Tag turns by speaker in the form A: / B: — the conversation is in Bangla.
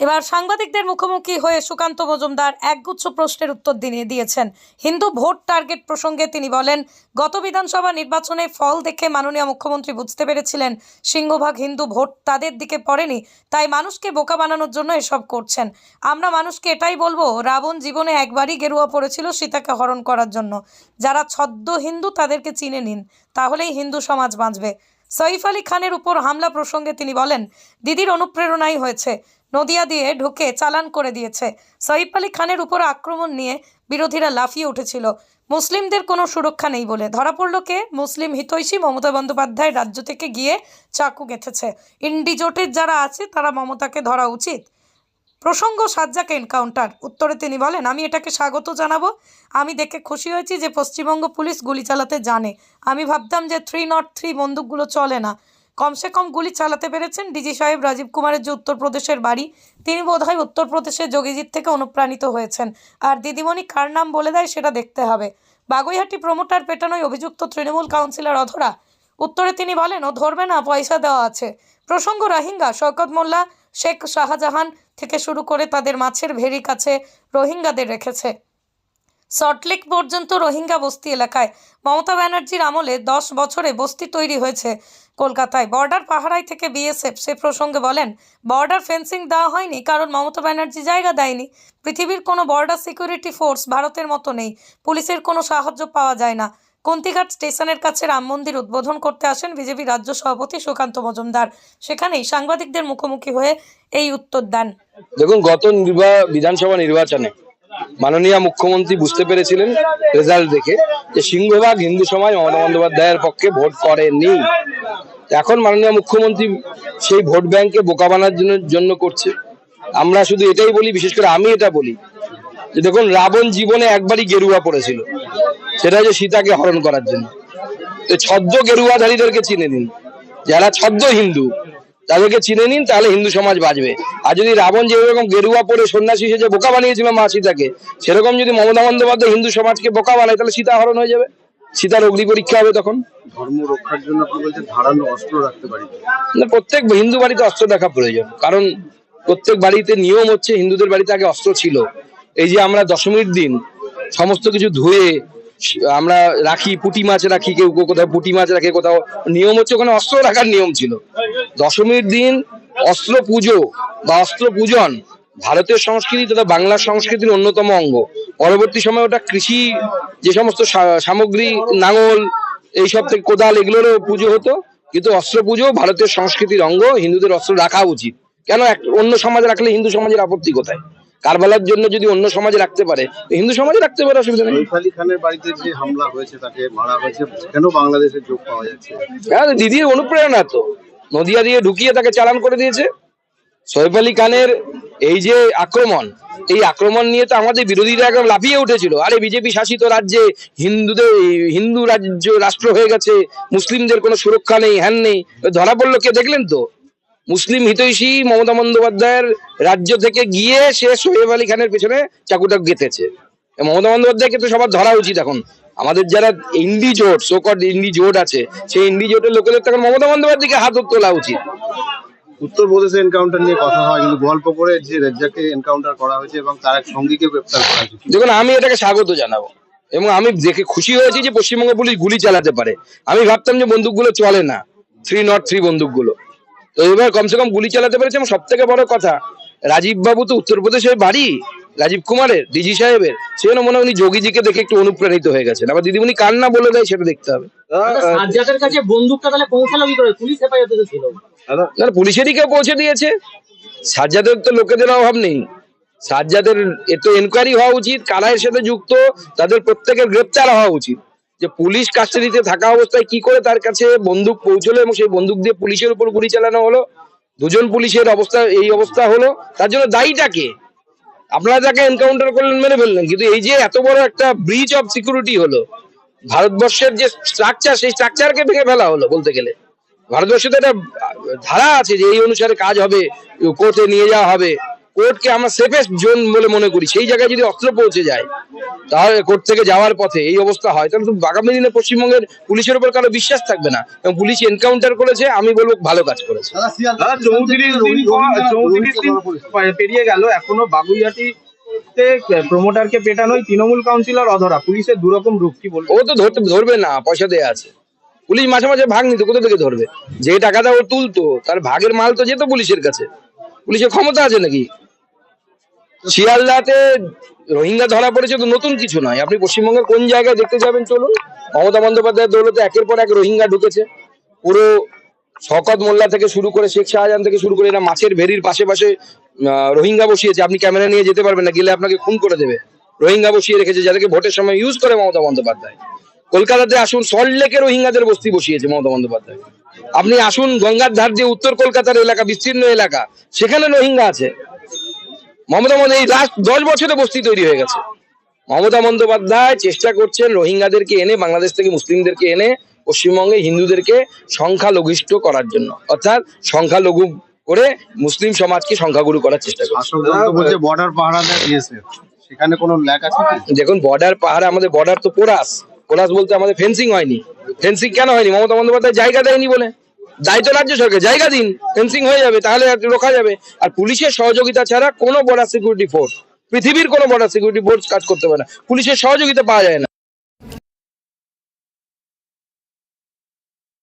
A: এবার সাংবাদিকদের মুখোমুখি হয়ে সুকান্ত মজুমদার একগুচ্ছ প্রশ্নের উত্তর দিয়ে দিয়েছেন। হিন্দু ভোট টার্গেট প্রসঙ্গে তিনি বলেন, গত বিধানসভা নির্বাচনে ফল দেখে মাননীয় মুখ্যমন্ত্রী বুঝতে পেরেছিলেন, সিংহভাগ হিন্দু ভোট তাদের দিকে পড়েনি, তাই মানুষকে বোকা বানানোর জন্য এসব করছেন। আমরা মানুষকে এটাই বলব, রাবণ জীবনে একবারই গেরুয়া পড়েছিল সীতাকে হরণ করার জন্য। যারা ছদ্ম হিন্দু তাদেরকে চিনে নিন, তাহলেই হিন্দু সমাজ বাঁচবে। সইফ আলী খানের উপর হামলা প্রসঙ্গে তিনি বলেন, দিদির অনুপ্রেরণাই হয়েছে। নদিয়া দিয়ে ঢুকে চালান করে দিয়েছে। সইফ আলী খানের উপর আক্রমণ নিয়ে বিরোধীরা লাফিয়ে উঠেছিল। মুসলিমদের কোনো সুরক্ষা নেই বলে ধরা পড়ল কে? মুসলিম হিতৈষী মমতা বন্দ্যোপাধ্যায় রাজ্য থেকে গিয়ে চাকু গেঁথেছে। ইন্ডিজোটের যারা আছে, তারা মমতাকে ধরা উচিত। প্রসঙ্গ সাজ্জাক এনকাউন্টার। উত্তরে তিনি বলেন, আমি এটাকে স্বাগত জানাব। আমি দেখে খুশি হয়েছি যে পশ্চিমবঙ্গ পুলিশ গুলি চালাতে জানে। আমি ভাবতাম যে থ্রি নট থ্রি বন্দুকগুলো চলে না। কমসে কম গুলি চালাতে পেরেছেন ডিজি সাহেব রাজীব কুমারের যে উত্তরপ্রদেশের বাড়ি, তিনি বোধহয় উত্তরপ্রদেশের যোগীজিৎ থেকে অনুপ্রাণিত হয়েছেন। আর দিদিমণি কার নাম বলে দেয় সেটা দেখতে হবে। বাগুইহাটি প্রমোটার পেটানোয় অভিযুক্ত তৃণমূল কাউন্সিলর অধরা। উত্তরে তিনি বলেন, ও ধরবে না, পয়সা দেওয়া আছে। প্রসঙ্গ, রোহিঙ্গা। শওকত মোল্লা, শেখ শাহজাহান থেকে শুরু করে তাদের মাছের ভেরি কাছে রোহিঙ্গাদের রেখেছে। সল্টলেক পর্যন্ত রোহিঙ্গা বস্তি এলাকায় মমতা ব্যানার্জির আমলে দশ বছরে বস্তি তৈরি হয়েছে কলকাতায়। বর্ডার পাহারাই থেকে বিএসএফ সে প্রসঙ্গে বলেন, বর্ডার ফেন্সিং দেওয়া হয়নি কারণ মমতা ব্যানার্জি জায়গা দেয়নি। পৃথিবীর কোনো বর্ডার সিকিউরিটি ফোর্স ভারতের মতো নেই। পুলিশের কোনো সাহায্য পাওয়া যায় না। কন্তিঘাট স্টেশনের কাছে রাম মন্দির উদ্বোধন করতে আসেন বিজেপি রাজ্য সভাপতি সুকান্ত মজুমদার। সেখানেই সাংবাদিকদের মুখোমুখি হয়ে এই উত্তর দেন।
B: দেখুন, গত বিধানসভা নির্বাচনে মাননীয় মুখ্যমন্ত্রী বুঝতে পেরেছিলেন রেজাল্ট দেখে যে সিংহভাগ হিন্দু সমাজ মমতা বন্দ্যোপাধ্যায়ের পক্ষে ভোট করেনি। এখন মাননীয় মুখ্যমন্ত্রী সেই ভোট ব্যাংকে বোকা বানার জন্য করছে। আমরা শুধু এটাই বলি, বিশেষ করে আমি এটা বলি যে দেখুন, রাবণ জীবনে একবারই গেরুয়া পড়েছিল। সেটা হচ্ছে সীতাকে হরণ করার জন্য। ছদ্ম গেরুয়াধারীদেরকে চিনে নিন। যারা ছদ্ম হিন্দু তাদেরকে চিনে নিন তাহলে হিন্দু সমাজ বাঁচবে। আর যদি রাবণ যেরকম গেরুয়া পরে সন্ন্যাসী যে বোকা বানিয়েছিল মা সীতাকে সেরকম যদি মমতা বন্দ্যোপাধ্যায় হিন্দু সমাজকে বোকা বানায় তাহলে সীতা হরণ হয়ে যাবে। সীতার অগ্নি পরীক্ষা হবে তখন।
C: ধর্ম রক্ষার জন্য আপনি বলছেন ধারালো অস্ত্র রাখতে পারি।
B: না প্রত্যেক হিন্দু বাড়িতে অস্ত্র দেখা প্রয়োজন। কারণ প্রত্যেক বাড়িতে নিয়ম হচ্ছে হিন্দুদের বাড়িতে আগে অস্ত্র ছিল। এই যে আমরা দশমীর দিন সমস্ত কিছু ধুয়ে আমরা রাখি, পুঁটি মাছ রাখি, কেউ কোথাও পুঁটি মাছ রাখে, কোথাও নিয়ম হচ্ছে ওখানে অস্ত্র রাখার নিয়ম ছিল। দশমীর দিন অস্ত্র পুজো বা অস্ত্র পূজন ভারতীয় সংস্কৃতি তথা বাংলার সংস্কৃতির অন্যতম অঙ্গ। পরবর্তী সময় ওটা কৃষি, যে সমস্ত সামগ্রী, নাঙল, এইসব থেকে কোদাল, এগুলোরও পুজো হতো। কিন্তু অস্ত্র পুজো ভারতীয় সংস্কৃতির অঙ্গ, হিন্দুদের অস্ত্র রাখা উচিত। কেন এক- অন্য সমাজে রাখলে হিন্দু সমাজের আপত্তি কোথায়? কারবালার জন্য যদি অন্য সমাজে রাখতে পারে হিন্দু সমাজে রাখতে পারে অসুবিধা নেই।
C: আলী খানের বাড়িতে যে হামলা হয়েছে তাকে মারা হয়েছে কেন বাংলাদেশের যোগ পাওয়া যাচ্ছে?
B: হ্যাঁ দিদির অনুপ্রেরণা তো। নদিয়া দিয়ে ঢুকিয়ে তাকে চালান করে দিয়েছে। সৈফ আলী খানের এই যে আক্রমণ এই আক্রমণ নিয়ে তো আমাদের বিরোধীরা একদম লাফিয়ে উঠেছিল। আরে বিজেপি শাসিত রাজ্যে হিন্দুদের হিন্দু রাজ্য রাষ্ট্র হয়ে গেছে মুসলিমদের কোনো সুরক্ষা নেই হ্যান নেই। ধরা পড়ল কে দেখলেন তো? মুসলিম হিতৈষী মমতা বন্দ্যোপাধ্যায়ের রাজ্য থেকে গিয়ে সে সোহেব আলী খানের পেছনে চাকুটা গেঁথেছে। মমতা বন্দ্যোপাধ্যায়কে তো সবার ধরা উচিত এখন। আমাদের যারা ইন্ডি জোট সোকট ইন্ডি জোট আছে সেই ইন্ডি জোটের লোকেদের তখন মমতা বন্দ্যোপাধ্যায়কে হাত তোলা উচিত।
C: উত্তরপ্রদেশে এনকাউন্টার নিয়ে কথা হয় কিন্তু গোয়ালপুকুরে যে রেজ্জাকে এনকাউন্টার করা হয়েছে এবং তার এক সঙ্গীকে গ্রেপ্তার করা হয়েছে।
B: দেখুন আমি এটাকে স্বাগত জানাব এবং আমি দেখে খুশি হয়েছি যে পশ্চিমবঙ্গ পুলিশ গুলি চালাতে পারে। আমি ভাবতাম যে বন্দুকগুলো চলে না থ্রি নট থ্রি বন্দুকগুলো। তো এবার কমসে কম গুলি চালাতে পেরেছে এবং সব থেকে বড় কথা রাজীব বাবু তো উত্তরপ্রদেশের বাড়ি রাজীব কুমারের ডিজি সাহেবের সেজন্য মনে হয় উনি যোগীজিকে দেখে একটু অনুপ্রাণিত হয়ে গেছেন। আবার দিদিমণি কার না বলে দেয় সেটা দেখতে হবে।
D: সাজ্জাদের কাছে বন্দুকটা তাহলে পৌঁছালো কি করে? পুলিশ হেফাজতে ছিল।
B: না না, পুলিশেরই কেউ পৌঁছে দিয়েছে। সাজ্জাদের তো লোকেদের অভাব নেই। সাজ্জাদের এ তো এনকোয়ারি হওয়া উচিত কারা এর সাথে যুক্ত তাদের প্রত্যেকের গ্রেপ্তার হওয়া উচিত। যে পুলিশ কাস্টাডিতে থাকা অবস্থায় কি করে তার কাছে বন্দুক পৌঁছলো এবং সেই বন্দুক দিয়ে পুলিশের উপর গুলি চালানো হলো? দুজন পুলিশের অবস্থা, এই অবস্থা হলো। তার জন্য দায়ীটা কে? আপনারা তাকে এনকাউন্টার করলেন মেরে ফেললেন, কিন্তু এই যে এত বড় একটা ব্রিচ অফ সিকিউরিটি হলো, ভারতবর্ষের যে স্ট্রাকচার সেই স্ট্রাকচারকে ভেঙে ফেলা হলো বলতে গেলে। ভারতবর্ষে তো একটা ধারা আছে যে এই অনুসারে কাজ হবে, কোর্টে নিয়ে যাওয়া হবে। কোর্টকে আমরা সেফেস্ট জোন বলে মনে করি। সেই জায়গায় যদি অস্ত্র পৌঁছে যায় তাহলে কোর্ট থেকে যাওয়ার পথে এই অবস্থা হয়। তাহলে তো আগামী দিনে পশ্চিমবঙ্গের পুলিশের উপর কারও বিশ্বাস থাকবে না। এবং পুলিশ এনকাউন্টার করেছে আমি বলব ভালো কাজ করেছে।
E: পেরিয়ে গেল। এখনও বাগুইয়াটিতে প্রমোটারকে পেটানোই তৃণমূল কাউন্সিলর অধরা। পুলিশের দুরকম রূপ কি বলব?
B: ও তো ধরতে ধরবে না পয়সা দেয়া আছে। পুলিশ মাঝে মাঝে ভাগ নিত কোথা থেকে ধরবে? যে টাকাটা ও তুলতো তার ভাগের মাল তো যেত পুলিশের কাছে। পুলিশের ক্ষমতা আছে নাকি? শিয়ালদাতে রোহিঙ্গা ধরা পড়েছে তো নতুন কিছু নয়। আপনি পশ্চিমবঙ্গের কোন জায়গায় দেখতে যাবেন চলুন? মমতা বন্দ্যোপাধ্যায়ের দৌলতে একের পর এক রোহিঙ্গা ঢুকেছে। পুরো শকত মোল্লা থেকে শুরু করে শেখ শাহজাহান থেকে শুরু করে এরা মাছের ভেরির পাশে পাশে রোহিঙ্গা বসিয়েছে। আপনি ক্যামেরা নিয়ে যেতে পারবেন না, গেলে আপনাকে খুন করে দেবে। রোহিঙ্গা বসিয়ে রেখেছে, যাদেরকে ভোটের সময় ইউজ করে মমতা বন্দ্যোপাধ্যায়। কলকাতাতে আসুন সল্ট লেকে রোহিঙ্গাদের বস্তি বসিয়েছে মমতা বন্দ্যোপাধ্যায়। আপনি আসুন, গঙ্গার ধার দিয়ে উত্তর কলকাতার এলাকা, বিস্তীর্ণ এলাকা, সেখানে রোহিঙ্গা আছে। মমতা বন্দ্যোপাধ্যায় এই লাস্ট দশ বছরে বস্তি তৈরি হয়ে গেছে। মমতা বন্দ্যোপাধ্যায় চেষ্টা করছেন রোহিঙ্গাদেরকে এনে বাংলাদেশ থেকে মুসলিমদেরকে এনে পশ্চিমবঙ্গে হিন্দুদেরকে সংখ্যালঘিষ্ঠ করার জন্য। অর্থাৎ সংখ্যালঘু করে মুসলিম সমাজকে সংখ্যাগুরু করার চেষ্টা করছে।
C: বর্ডার পাহারা দেয় বিএসএফ সেখানে কোনো ল্যাক আছে
B: দেখুন বর্ডার পাহাড়ে আমাদের বর্ডার তো পোরাস। পোরাস বলতে আমাদের ফেন্সিং হয়নি। ফেন্সিং কেন হয়নি? মমতা বন্দ্যোপাধ্যায় জায়গা দেয়নি বলে। দায়িত্ব রাজ্য সরকার, জায়গা দিন ফেন্সিং হয়ে যাবে, তাহলে রোখা যাবে। আর পুলিশের সহযোগিতা ছাড়া কোনো বর্ডার সিকিউরিটি ফোর্স পৃথিবীর কোনো বর্ডার সিকিউরিটি ফোর্স কাজ করতে পারে না। পুলিশের সহযোগিতা পাওয়া যায় না।